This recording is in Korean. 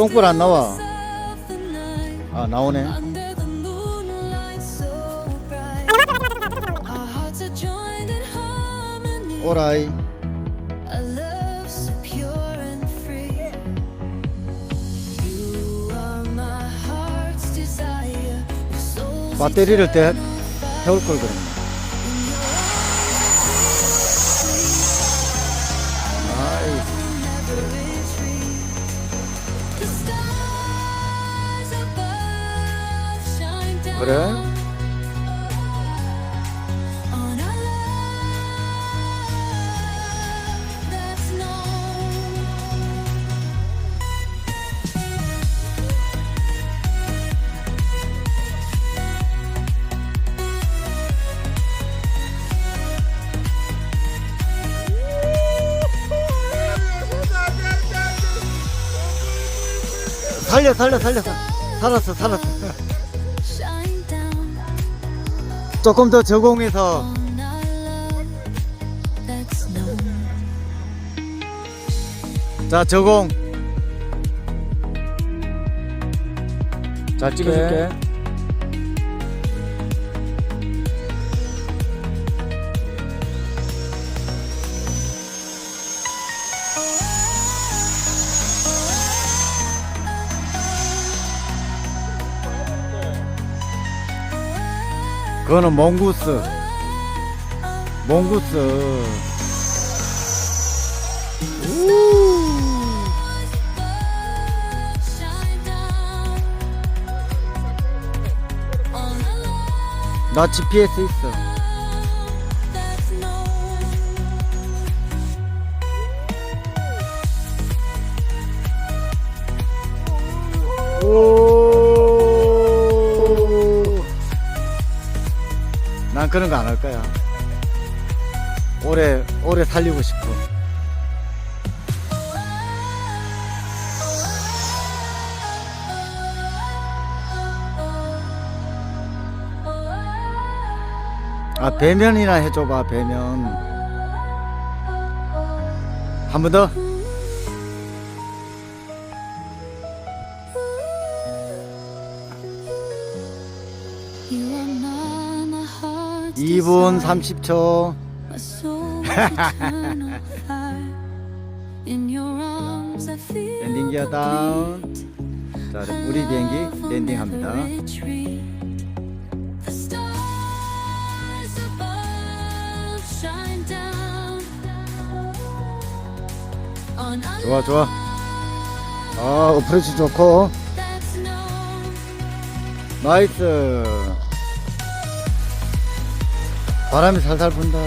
똥불 안 나와. 아, 나오네. 오라이. 배터리를 대, 태울 걸 그랬네. 그래? 살려, 살려, 살려. 살았어, 살았어. 조금 더 저공해서. 자 저공 잘 찍어줄게 그거는 몽구스 몽구스 나 GPS 있어. 오. 난 그런 거 안 할 거야. 오래 오래 살리고 싶어. 아 배면이나 해줘봐 배면. 한 번 더. 2분 desire, 30초. my soul's eternal fire. In your arms I feel 랜딩 기어 다운. 자, 우리 비행기 랜딩합니다. 좋아, 좋아. 아, 어프로치 좋고. 나이스. 바람이 살살 분다.